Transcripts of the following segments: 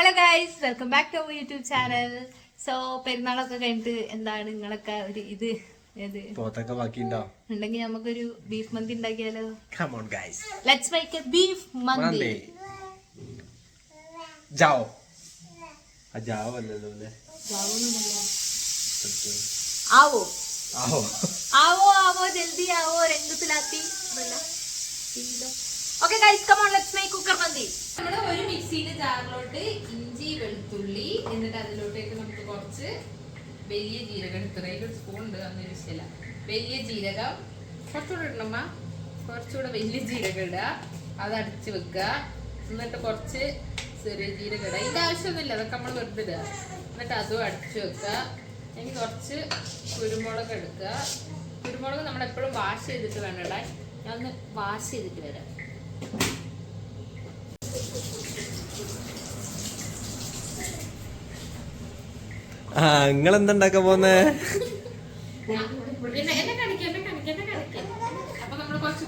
Hello guys welcome back to our YouTube channel so പെരുന്നാളൊക്കെ കഴിഞ്ഞിട്ട് എന്താണ് നിങ്ങളൊക്കെ ഒരു ഇത്? ഏത്? പോത്തൊക്കെ ബാക്കിയുണ്ടോ? ഉണ്ടെങ്കിൽ നമുക്കൊരു ബീഫ് മന്തി ഉണ്ടാക്കിയാലോ? Come on guys let's make a beef മന്തി. മന്തി. ജാവോ. ആ ജാവോ അല്ലല്ലോ അല്ലേ? ആവോ. ആവോ. ആവോ ആവോ ജൽദി ആവോ രംഗത്തിലാത്തി okay guys come on let's make cooker മന്തി. നമ്മുടെ ഒരു മിക്സിന്റെ ജാറിലോട്ട് ഇഞ്ചി വെളുത്തുള്ളി എന്നിട്ട് അതിലോട്ടേക്ക് നമുക്ക് കുറച്ച് വലിയ ജീരകം ഇത്രയും ഒരു സ്പൂൺ ഉണ്ട് അന്ന് വിഷയമില്ല വലിയ ജീരകം. കുറച്ചുകൂടെ ഇടണമ്മ കുറച്ചുകൂടെ വലിയ ജീരകം ഇടുക. അത് അടിച്ച് വെക്കുക. എന്നിട്ട് കുറച്ച് ചെറിയ ജീരകം ഇടുക. ഇതിന്റെ ആവശ്യമൊന്നുമില്ല അതൊക്കെ നമ്മൾ വെറുതെ ഇടുക. എന്നിട്ട് അതും അടിച്ച് വെക്കുക. ഇനി കുറച്ച് കുരുമുളക് എടുക്കുക. കുരുമുളക് നമ്മൾ എപ്പോഴും വാഷ് ചെയ്തിട്ട് വേണം ഇടാൻ. ഞാൻ ഒന്ന് വാഷ് ചെയ്തിട്ട് വരാം. ആ നിങ്ങൾ എന്താ ഉണ്ടാക്കാൻ പോന്നേ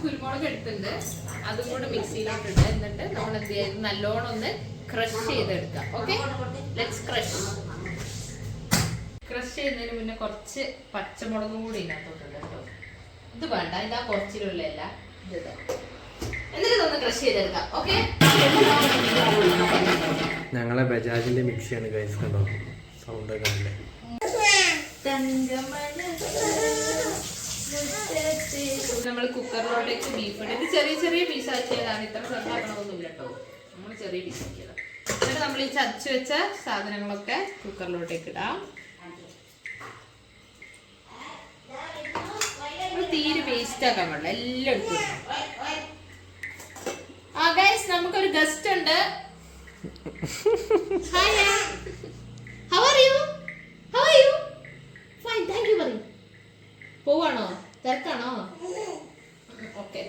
കുരുമുളക് എടുത്തിട്ടുണ്ട്. അതും കൂടെ മിക്സിയിലോട്ട് ഇട്ട് എന്നിട്ട് നമ്മൾ എന്ത് നല്ലോണം ഒന്ന് ക്രഷ് ചെയ്തെടുക്കാം. ഓക്കെ ലെറ്റ്സ് ക്രഷ് ക്രഷ് ചെയ്യുന്നതിന് മുന്നേ കുറച്ച് പച്ചമുളകും കൂടി കേട്ടോ. ഇത് വേണ്ട ഇതാ കുറച്ചിലുള്ളതല്ല ഇത് ഇതാ. എന്നിട്ട് ഇതൊന്ന് ക്രഷ് ചെയ്തെടുക്കാം. ഓക്കെ ഞങ്ങളെ ബജാജിന്റെ മിക്സിയാണ് കഴിച്ചിട്ടുണ്ടോ സൗണ്ട് ഒക്കെ അല്ലേ നമ്മൾ കുക്കറിലോട്ടേക്ക് ബീഫ് ഇട്ട് ഇത് ചെറിയ ചെറിയ പീസ് ആക്കിയതാണ്. ഇത്ര ചെറുതാക്കണമെന്നില്ല കേട്ടോ. നമ്മൾ ചെറിയ പീസ് ആക്കിയതാണ് എന്നിട്ട് നമ്മൾ ഈ ചതച്ച് വെച്ച സാധനങ്ങളൊക്കെ കുക്കറിലോട്ടേക്ക് ഇടാം. തീരെ വേസ്റ്റ് ആക്കാൻ പാടില്ല. എല്ലാം എടുത്തു ആ ഗൈസ് നമുക്കൊരു ഗസ്റ്റ് ഉണ്ട്. Hi how are you how are you fine thank you പറയും പോവാണോ? തിരക്കാണോ? ഓക്കെ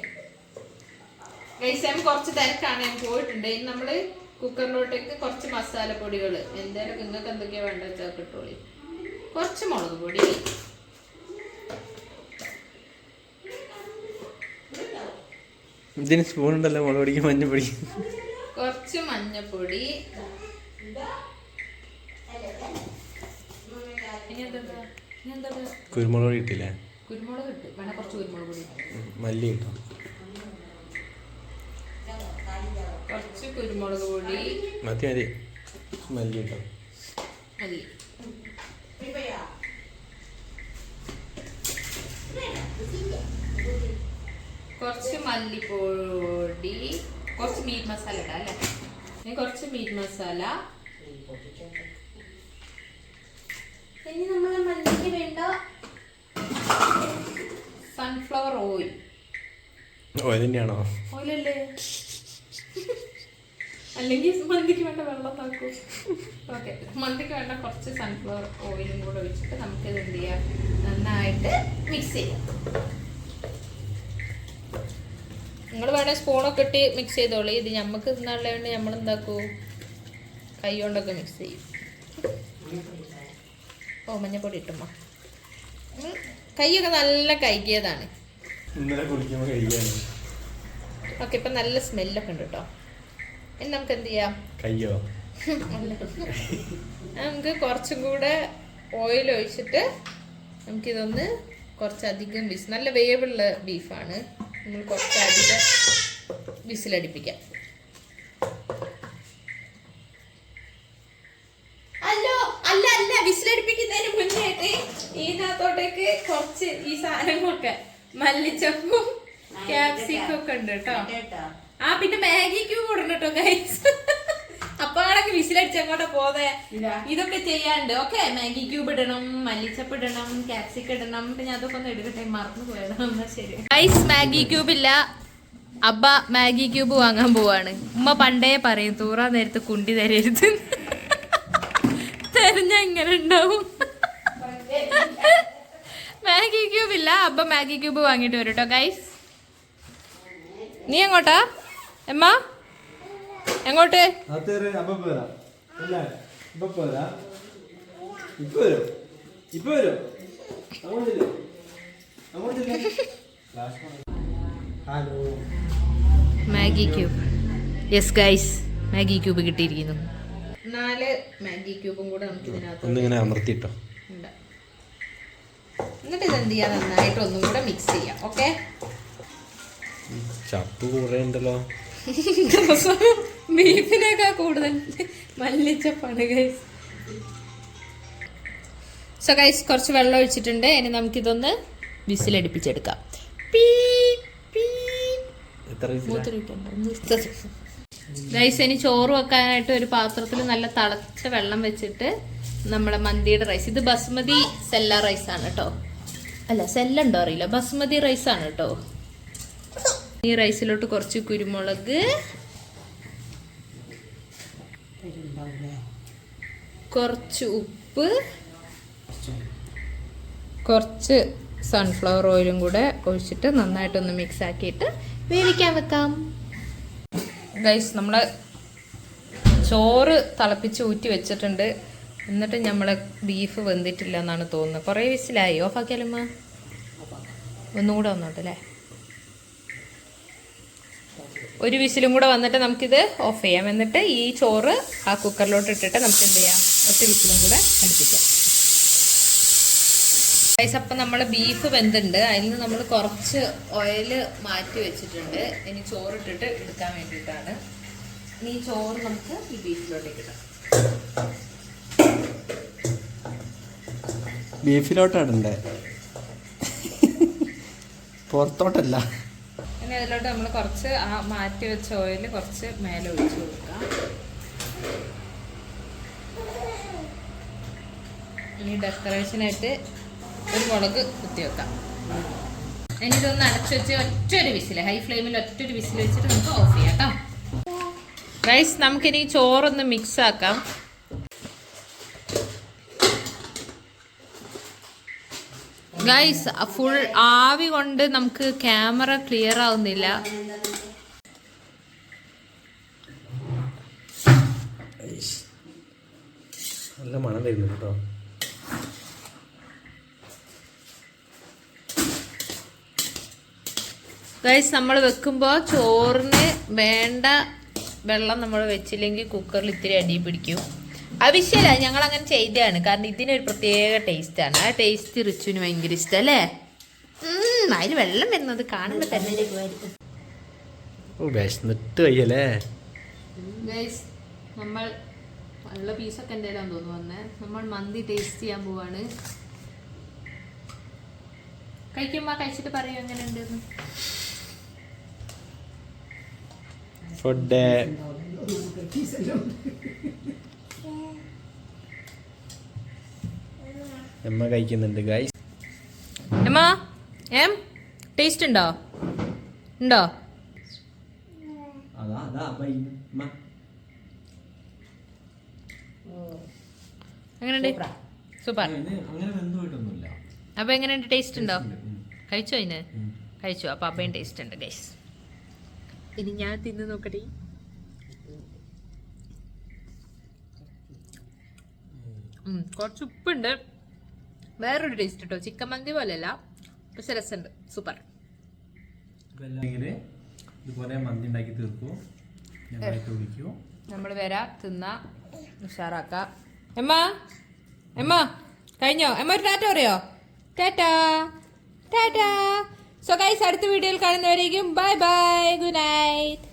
ഗൈസാം കുറച്ച് തിരക്കാണ്. ഞാൻ പോയിട്ടുണ്ട്. ഇനി നമ്മൾ കുക്കറിലോട്ടേക്ക് കുറച്ച് മസാലപ്പൊടികൾ എന്തായാലും നിങ്ങൾക്ക് എന്തൊക്കെയാണ് വേണ്ടത് വെച്ചാൽ കിട്ടോളി കുറച്ച് മുളക് പൊടി. ഇതിന് സ്പൂൺ ഉണ്ടല്ലോ മുളക് പൊടിക്ക് മഞ്ഞപ്പൊടി. കുറച്ച് മഞ്ഞപ്പൊടി ഇനി എന്താ ഇനി എന്താ കുരുമുളക് കിട്ടില്ല ഇട്ടില്ലേ? കുരുമുളക് ഇട്ട്. വേണേ കുറച്ച് കുരുമുളക് പൊടി മല്ലി ഇട്ടോ? കുറച്ച് കുരുമുളക് പൊടി. മതി മതി. മല്ലി ഇട്ടോ? മതി. കുറച്ച് മല്ലിപ്പൊടി. കുറച്ച് മീറ്റ് മസാല ഇടാം അല്ലേ? കുറച്ച് മീറ്റ് മസാല. ഇനി നമ്മൾ മല്ലിക്ക് വേണ്ട സൺഫ്ലവർ ഓയിൽ ഓയിൽ തന്നെയാണോ? ഓയിലല്ലേ അല്ലെങ്കിൽ മന്തിക്ക് വേണ്ട വെള്ളം നോക്കൂ ഓക്കെ മന്തിക്ക് വേണ്ട കുറച്ച് സൺഫ്ലവർ ഓയിലും കൂടെ ഒഴിച്ചിട്ട് നമുക്ക് ഇത് എന്ത് ചെയ്യാം? നന്നായിട്ട് മിക്സ് ചെയ്യാം. നിങ്ങൾ വേണേൽ സ്പൂണൊക്കെ ഇട്ട് മിക്സ് ചെയ്തോളൂ. ഇത് നമുക്ക് തിന്നാനുള്ളതുകൊണ്ട് നമ്മൾ എന്താക്കൂ കൈ കൊണ്ടൊക്കെ മിക്സ് ചെയ്യും. ഓ മഞ്ഞപ്പൊടി ഇട്ടുമ്മ കൈയൊക്കെ നല്ല കൈകിയതാണ് ഇന്നലെ കുടിക്കുമ്പോൾ കഴിക്കാണ് ഓക്കെ ഇപ്പം നല്ല സ്മെല്ലൊക്കെ ഉണ്ട് കേട്ടോ. ഇനി നമുക്ക് എന്ത് ചെയ്യാം? കയ്യോ? നമുക്ക് കുറച്ചും കൂടെ ഓയിൽ ഒഴിച്ചിട്ട് നമുക്കിതൊന്ന് കുറച്ചധികം വിസ് നല്ല വേവുള്ള ബീഫാണ് നമ്മൾ കുറച്ചധികം വിസിലടിപ്പിക്കാം അല്ലോ അല്ല അല്ല വിസിലടിപ്പിക്കുന്നതിന് മുന്നേട്ട് ഇതിനകത്തോട്ടേക്ക് കുറച്ച് ഈ സാധനങ്ങളൊക്കെ മല്ലിച്ചപ്പും ക്യാപ്സിക്കും ഒക്കെ ഉണ്ട് കേട്ടോ. ആ പിന്നെ മാഗി ക്യൂബ് ഇടണം കേട്ടോ ഗൈസ് അപ്പാടൊക്കെ വിശലടിച്ച് വിസിലടിച്ച് അങ്ങോട്ട് പോതെ ഇതൊക്കെ ചെയ്യാണ്ട് ഓക്കെ മാഗി ക്യൂബ് ഇടണം മല്ലിച്ചപ്പ് ഇടണം ക്യാപ്സിക്ക ഇടണം പിന്നെ അതൊക്കെ ഒന്ന് എടുക്കട്ടെ മറന്നു പോയതാണ് ശരി. ഗൈസ് മാഗി ക്യൂബ് ഇല്ല. അബ്ബ മാഗി ക്യൂബ് വാങ്ങാൻ പോവാണ്. ഉമ്മ പണ്ടേ പറയും തൂറാ നേരത്ത് കുണ്ടി തരരുത്. തെരഞ്ഞ എങ്ങനെ ഉണ്ടാവും മാഗി ക്യൂബ് ഇല്ല അബ്ബ മാഗി ക്യൂബ് വാങ്ങിയിട്ട് വരും കേട്ടോ ഗൈസ് നീ എങ്ങോട്ടാ? എമ്മ? എങ്ങോട്ട്? അപ്പൊ Maggi cube yes guys Maggi cube കിട്ടിയിരിക്കുന്നു. നാല് മാഗി ക്യൂബും കൂടെ നമുക്ക് ഇതിനകത്ത് ഒന്നിങ്ങനെ അമർത്തിട്ടോ. ഉണ്ട്. എന്നിട്ട് ഇത് എന്ത് ചെയ്യാം? നന്നായിട്ട് ഒന്നും കൂടെ മിക്സ് ചെയ്യാം. ഓക്കെ ചപ്പ് ഉണ്ടല്ലോ. ബീഫിനേക്കാൾ കൂടുതൽ മല്ലിച്ചപ്പാണ് ഗൈസ് സോ ഗൈസ് കുറച്ച് വെള്ളം ഒഴിച്ചിട്ടുണ്ട്. ഇനി നമുക്കിതൊന്ന് വിസിലടിപ്പിച്ചെടുക്കാം. ഗൈസ് ഇനി ചോറ് വെക്കാനായിട്ട് ഒരു പാത്രത്തിൽ നല്ല തിളച്ച വെള്ളം വെച്ചിട്ട് നമ്മളെ മന്തിയുടെ റൈസ് ഇത് ബസ്മതി സെല്ല റൈസ് ആണ് കേട്ടോ അല്ല സെല്ല ഉണ്ടോ അറിയില്ല. ബസ്മതി റൈസ് ആണ് കേട്ടോ ഈ റൈസിലോട്ട് കുറച്ച് കുരുമുളക്. കുറച്ച് ഉപ്പ്. കുറച്ച് സൺഫ്ലവർ ഓയിലും കൂടെ ഒഴിച്ചിട്ട് നന്നായിട്ടൊന്ന് മിക്സ് ആക്കിയിട്ട് വേവിക്കാൻ വെക്കാം. ഗൈസ് നമ്മൾ ചോറ് തിളപ്പിച്ച് ഊറ്റി വെച്ചിട്ടുണ്ട്. എന്നിട്ട് നമ്മളെ ബീഫ് വെന്തിട്ടില്ല എന്നാണ് തോന്നുന്നത്. കുറേ വിസിലായി. ഓഫ് ആക്കിയാലുമ്മ ഒന്നുകൂടെ വന്നോട്ടെ അല്ലേ? ഒരു വിസിലും കൂടെ വന്നിട്ട് നമുക്കിത് ഓഫ് ചെയ്യാം. എന്നിട്ട് ഈ ചോറ് ആ കുക്കറിലോട്ട് ഇട്ടിട്ട് നമുക്ക് എന്ത് ചെയ്യാം? ഒറ്റ വിസിലും കൂടെ അടുപ്പിക്കാം. ഗൈസ് അപ്പം നമ്മൾ ബീഫ് വെന്തുണ്ട് അതിൽ നിന്ന് നമ്മൾ കുറച്ച് ഓയിൽ മാറ്റി വെച്ചിട്ടുണ്ട്. ഇനി ചോറ് ഇട്ടിട്ട് എടുക്കാൻ വേണ്ടിയിട്ടാണ്. ഇനി ഈ ചോറ് നമുക്ക് ഈ ബീഫിലോട്ടേക്ക് ഇടാം. ബീഫിലോട്ടാടണ്ടേ? പുറത്തോട്ടല്ല. ഇനി അതിലോട്ട് നമ്മൾ കുറച്ച് ആ മാറ്റി വെച്ച ഓയിൽ കുറച്ച് മേലെ ഒഴിച്ചു കൊടുക്കാം. ഇനി ഡെക്കറേഷനായിട്ട് ഒരു മുളക് കുത്തി വെക്കാം. ഇനി ഇതൊന്ന് അടച്ചു വെച്ച് ഒറ്റൊരു വിസിൽ ഹൈ ഫ്ലെയിമിൽ ഒറ്റൊരു വിസിൽ വെച്ചിട്ട് നമുക്ക് ഓഫ് ചെയ്യാം കേട്ടോ. റൈസ് നമുക്കിനി ചോറൊന്ന് മിക്സ് ആക്കാം. ഗൈസ് ഫുൾ ആവി കൊണ്ട് നമുക്ക് ക്യാമറ ക്ലിയർ ആവുന്നില്ല. നല്ല മണം വരുന്നു കേട്ടോ. ഗൈസ് നമ്മൾ വെക്കുമ്പോൾ ചോറിന് വേണ്ട വെള്ളം നമ്മൾ വെച്ചില്ലെങ്കിൽ കുക്കറിൽ ഇത്തിരി അടി പിടിക്കും. ആവശ്യമില്ല ഞങ്ങൾ അങ്ങനെ ചെയ്തതാണ്. കാരണം ഇതിനൊരു പ്രത്യേക ടേസ്റ്റാണ്. ആ ടേസ്റ്റ് റിച്ചുവിന് ഭയങ്കര ഇഷ്ടം അല്ലേ ഉം, അതിന് വെള്ളം വരുന്നത് കാണുമ്പോൾ തന്നെ ഓ വിശന്നിട്ട് വയ്യല്ലേ? നമ്മൾ ഉള്ള പീസൊക്കെ എന്റെ തോന്നുന്നു വന്നേ. നമ്മൾ മന്തി ടേസ്റ്റ് ചെയ്യാൻ പോവാണ്. കഴിക്കുമ്പോ കഴിച്ചിട്ട് പറയൂ എങ്ങനെ ഉണ്ടെന്ന് ഫുഡ് അമ്മ കഴിക്കുന്നുണ്ട് ഗൈസ് എമ്മ എം? ടേസ്റ്റ് ഉണ്ടോ? ഉണ്ടോ? അതാ അതാ എങ്ങനെയുണ്ട്? സൂപ്പർ. അങ്ങനെ വെന്ത് പോയിട്ടൊന്നുമില്ല. അപ്പൊ എങ്ങനെയുണ്ട്? ടേസ്റ്റ് ഉണ്ടോ? കഴിച്ചോ അതിന് കഴിച്ചോ. അപ്പൊ അപ്പയും ടേസ്റ്റ് ഉണ്ട് ഗൈസ് ഇനി ഞാൻ തിന്ന് നോക്കട്ടെ. ഉം, കുറച്ച് ഉപ്പുണ്ട്. വേറൊരു ടേസ്റ്റ് കേട്ടോ ചിക്കൻ മന്തി പോലെയല്ല. പക്ഷെ രസമുണ്ട്. സൂപ്പർ. ഇതുപോലെ മന്തി ഉണ്ടാക്കി തീർക്കൂ. വിളിക്കൂ നമ്മൾ വരാം തിന്ന ഉഷാറാക്ക. എമ്മ? എമ്മ? കഴിഞ്ഞോ? എമ്മ ഒരു ടാറ്റ പറയോ? ടാറ്റാ. ടാറ്റാ. സോ ഗൈസ് അടുത്ത വീഡിയോയിൽ കാണുന്നവരേക്കും ബൈ ബൈ. Good night.